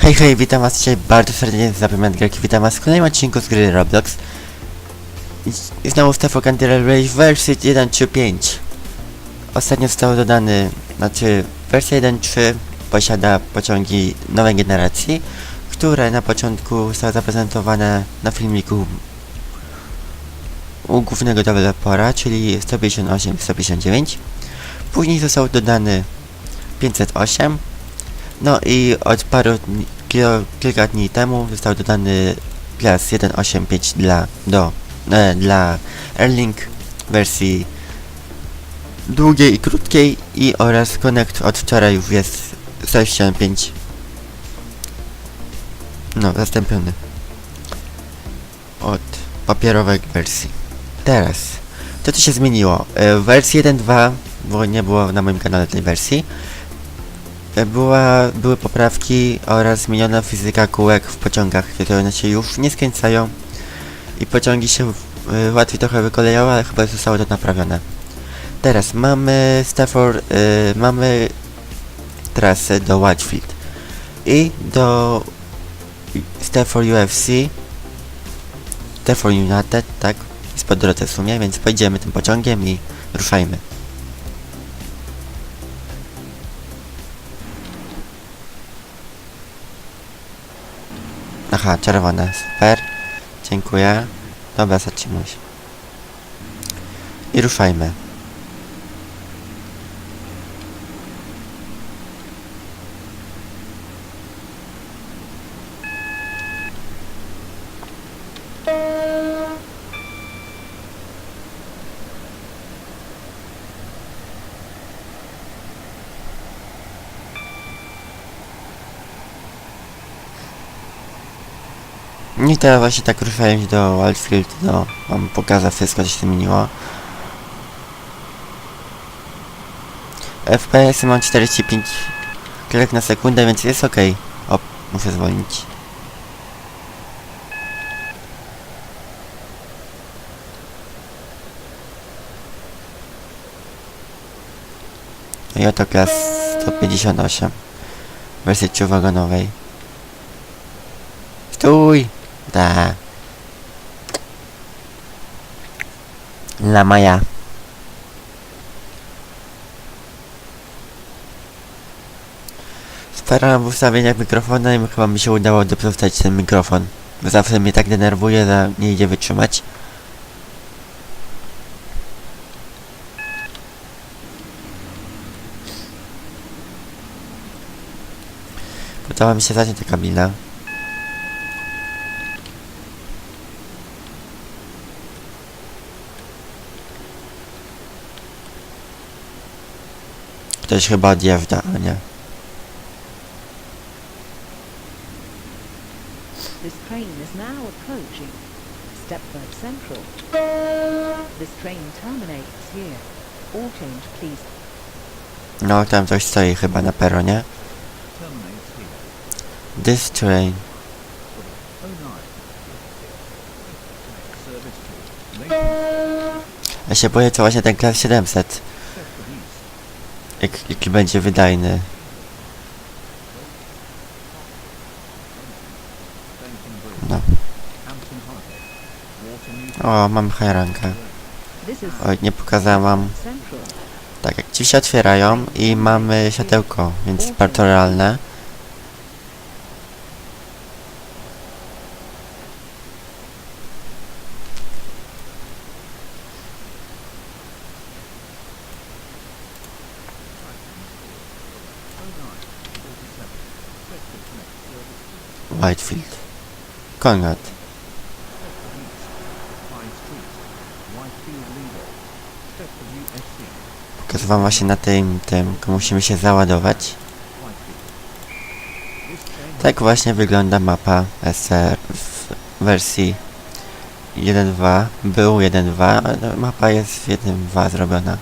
Hej, hej, witam was dzisiaj bardzo serdecznie z Zapamięt Graki, witam was w kolejnym odcinku z gry Roblox. I, znowu Stefan Candiral Race wersji 1.3.5. Ostatnio został dodany, znaczy wersja 1.3 posiada pociągi nowej generacji, które na początku zostały zaprezentowane na filmiku u głównego dewelopera, czyli 158 i 159. Później został dodany 508, no i od paru dni, kilka dni temu został dodany klas 1.8.5 dla, do, e, dla Erling wersji długiej i krótkiej i oraz Connect od wczoraj już jest 6.5 no, zastąpiony od papierowej wersji. Teraz, to co się zmieniło? E, W wersji 1.2, bo nie było na moim kanale tej wersji, była, były poprawki oraz zmieniona fizyka kółek w pociągach, które one się już nie skręcają i pociągi się y, łatwiej trochę wykolejały, ale chyba zostało to naprawione. Teraz mamy Stafford, y, mamy trasę do Whitefield i do Stafford UFC Stafford United, tak, jest po drodze w sumie, więc pojedziemy tym pociągiem i ruszajmy. Aha, czerwone, super. Dziękuję. Dobra, zatrzymuj się. I ruszajmy. I teraz właśnie tak ruszałem się do Wildfield, no, mam pokazać wszystko, co się zmieniło. FPS mam 45 klik na sekundę, więc jest ok. O, muszę zwolnić. I oto klas 158 w wersji trzywagonowej. Stój! Da. La Maja. Starałem w ustawieniach mikrofona i chyba mi się udało doprostać ten mikrofon. Zawsze mnie tak denerwuje, że nie idzie wytrzymać. Podoba mi się zacznie ta kabina. Ktoś chyba odjeżdża, a nie? This train is now approaching Stepford Central. This train terminates here. All change, please. No, tam coś stoi chyba na peronie. This train. Ja się boję, co właśnie ten klas 700. Jak, jaki będzie wydajny. No. O, mam herankę. Oj, nie pokazałam wam. Tak, jak ci się otwierają i mamy światełko, więc bardzo realne. Oh nine. Forty-seven. Stepford Connect. Service to Whitefield. Konrad. Stepford East. Pine Street. Whitefield Leader. Stepford USC. Pokażę wam właśnie na tym, tym, musimy się załadować. Whitefield. Tak właśnie wygląda mapa SR w wersji 1.2. Był 1.2, ale mapa jest w 1.2 zrobiona.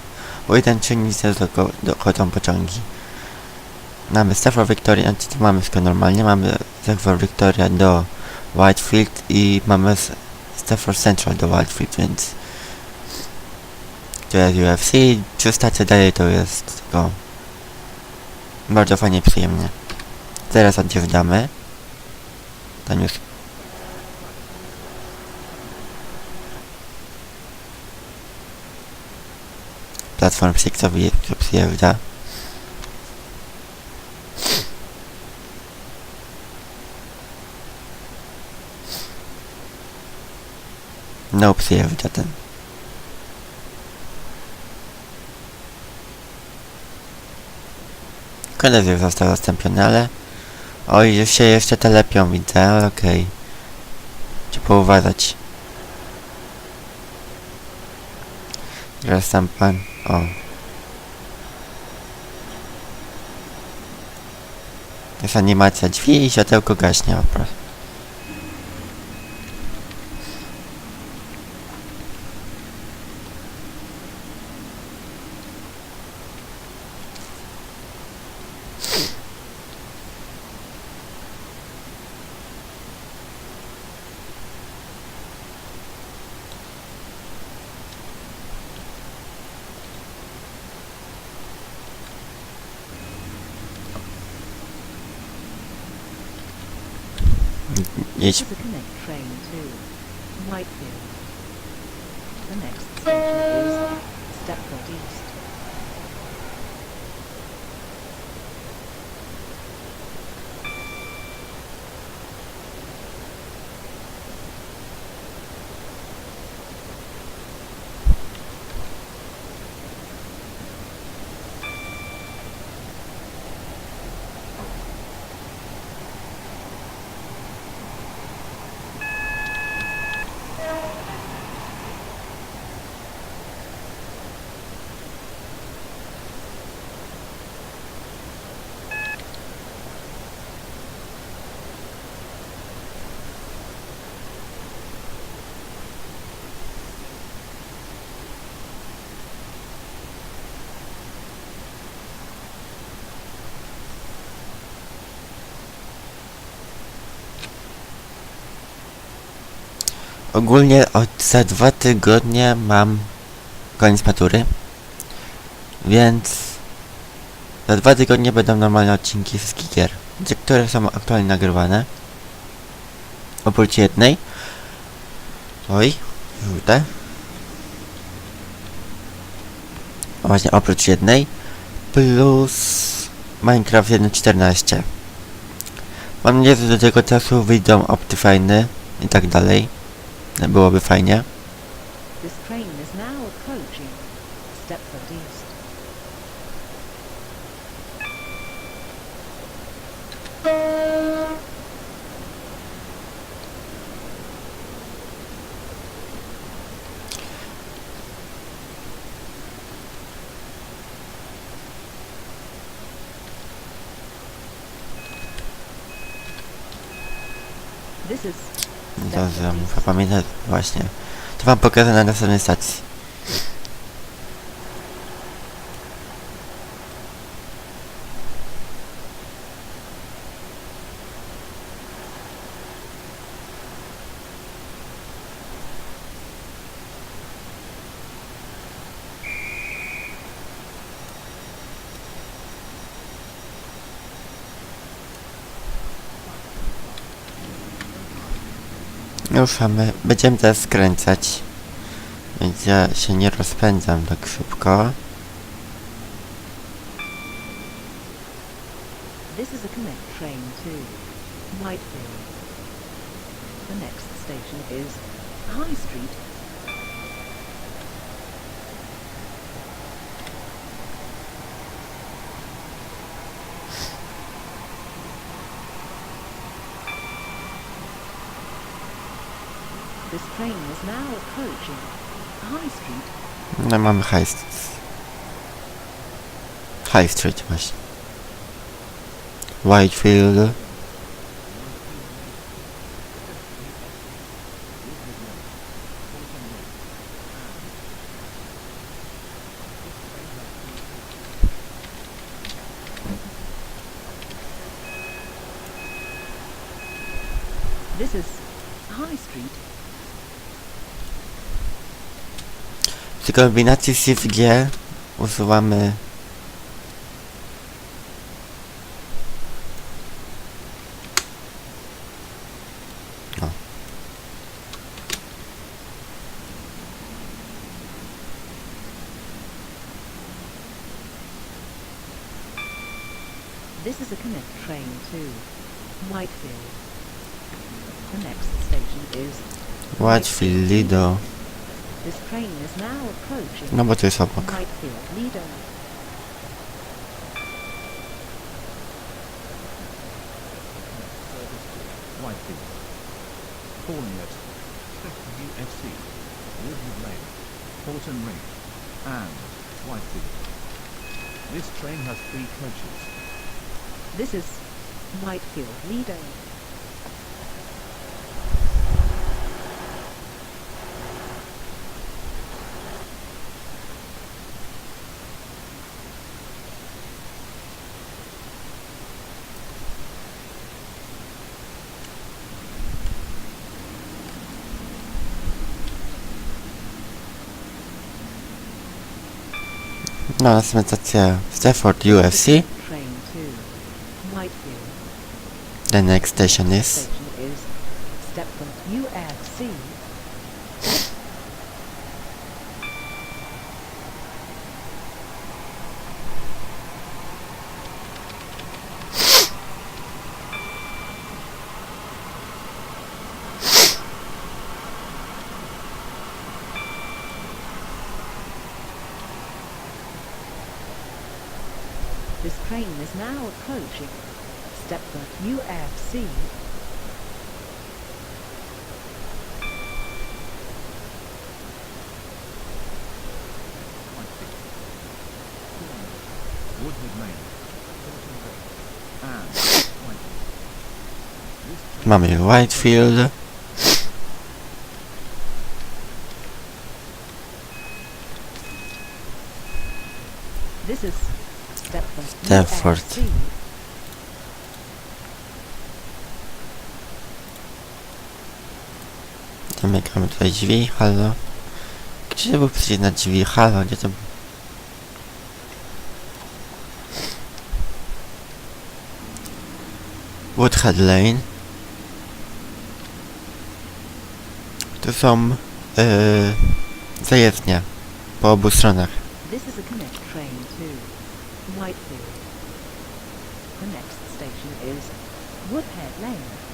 Bo 1.3 nic nie dochodzą pociągi. Mamy Stafford Victoria, znaczy to mamy wszystko normalnie. Mamy Stafford Victoria do Whitefield i mamy Stafford Central do Whitefield, więc to jest UFC. Trzy stacje dalej to jest tylko bardzo fajnie przyjemnie. Teraz odjeżdżamy. Tam już platform siektowy przyjeżdża. No przyjeżdża ten. Koledzy został zastąpiony, ale... Oj, już się jeszcze telepią, widzę, ale okej. Trzeba pouważać. Teraz tam pan... O. Jest animacja drzwi i światełko gaśnie, o proszę. Is a connect train to Whitefield. The next station is Stepford East. Ogólnie od za dwa tygodnie mam koniec matury. Więc za dwa tygodnie będą normalne odcinki z gier, które są aktualnie nagrywane. Oprócz jednej. Oj, żółte. Właśnie oprócz jednej. Plus Minecraft 1.14. Mam nadzieję, że do tego czasu wyjdą Optifine i tak dalej. Byłoby fajnie. This train is now approaching Stepford East. This is Dobrze, muszę pamiętać właśnie. To wam pokażę na następnej stacji. Ruszamy. Będziemy teraz skręcać. Więc ja się nie rozpędzam tak szybko. This is a connect train to Whitefield. The next station is High Street. No mamy High Street. High Street właśnie. Whitefield. kombinacji Shift G usuwamy no. Whitefield Lido. This train is now approaching No bo to jest obok. Whitefield Lido. Service to Whitefield. Calling at Stretford UFC, Woodwood Lane, Horton Range, and Whitefield. This train has three coaches. This is Whitefield Lido. No, następna stacja Stafford UFC. Train to Whitefield. The next station is Station is Stepford UFC. This train is now approaching Stepford UFC. Whitefield. Calling at Woodwood Lane, Horton Range, and Whitefield. This train mamy Whitefield. This is UFC. Zamykamy tutaj drzwi, halo. Gdzie był przycisk na drzwi, halo, gdzie to... Woodhead Lane. Tu są... Yy, zajezdnie. Po obu stronach. Whitefield. The next station is Woodhead Lane.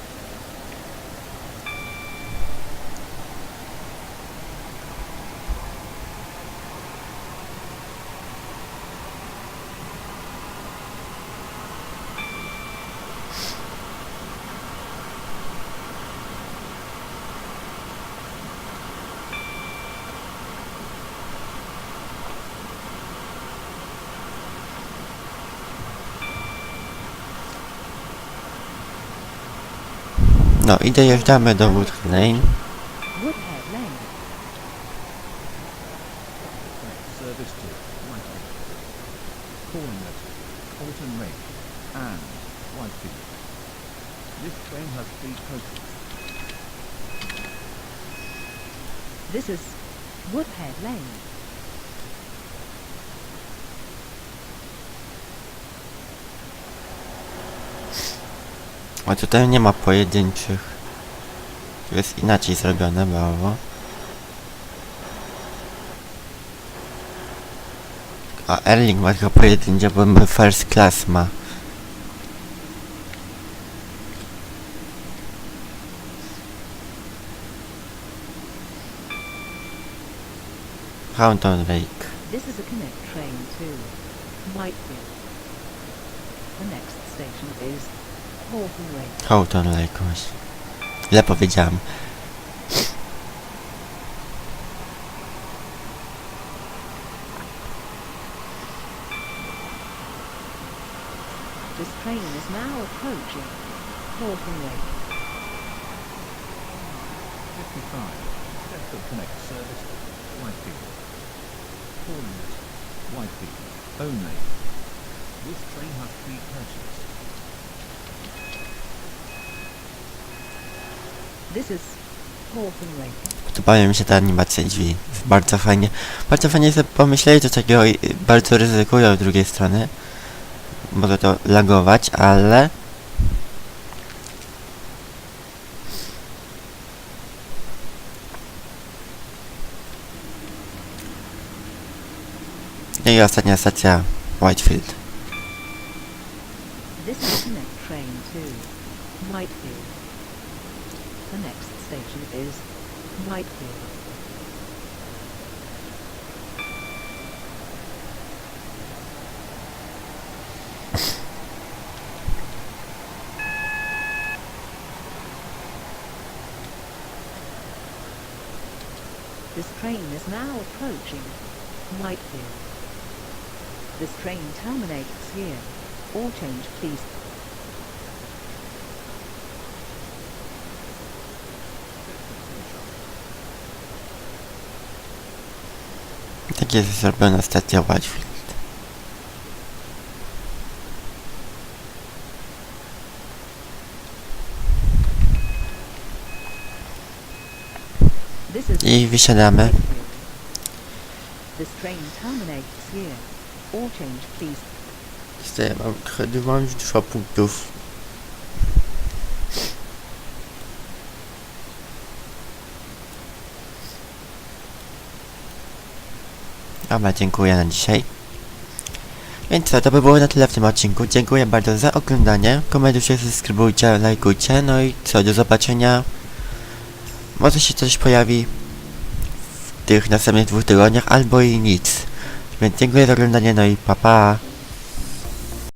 No i dojeżdżamy do Woodhead Lane. Woodhead Lane. Connect service to Whitefield. Calling at Horton Range and Whitefield. This train has three coaches. This is Woodhead Lane. A tutaj nie ma pojedynczych. Tu jest inaczej zrobione, brawo. A Erling ma tylko pojedyncze, bo first class ma. Fountain Lake. This is a connect train. The next station is Horton Lake. Houghton Lake właśnie. Źle powiedziałem. This train is now approaching Horton Lake. 55. Stepford Connect service Whitefield. Calling Whitefield. Only. This train has three coaches. Podobają mi się te animacje drzwi. Bardzo fajnie. Bardzo fajnie sobie pomyśleli do takiego i bardzo ryzykują z drugiej strony. Może to lagować, ale... No i ostatnia stacja Whitefield. This Whitefield. The next station is Whitefield. This train is now approaching Whitefield. This train terminates here. All change, please. Tak jest zrobiona stacja Whitefield. I wysiadamy. Niestety, mam, już dużo punktów. Dobra, dziękuję na dzisiaj. Więc co, to by było na tyle w tym odcinku. Dziękuję bardzo za oglądanie. Komentujcie, subskrybujcie, lajkujcie. No i co, do zobaczenia. Może się coś pojawi w tych następnych dwóch tygodniach, albo i nic. Więc dziękuję za oglądanie, no i pa pa.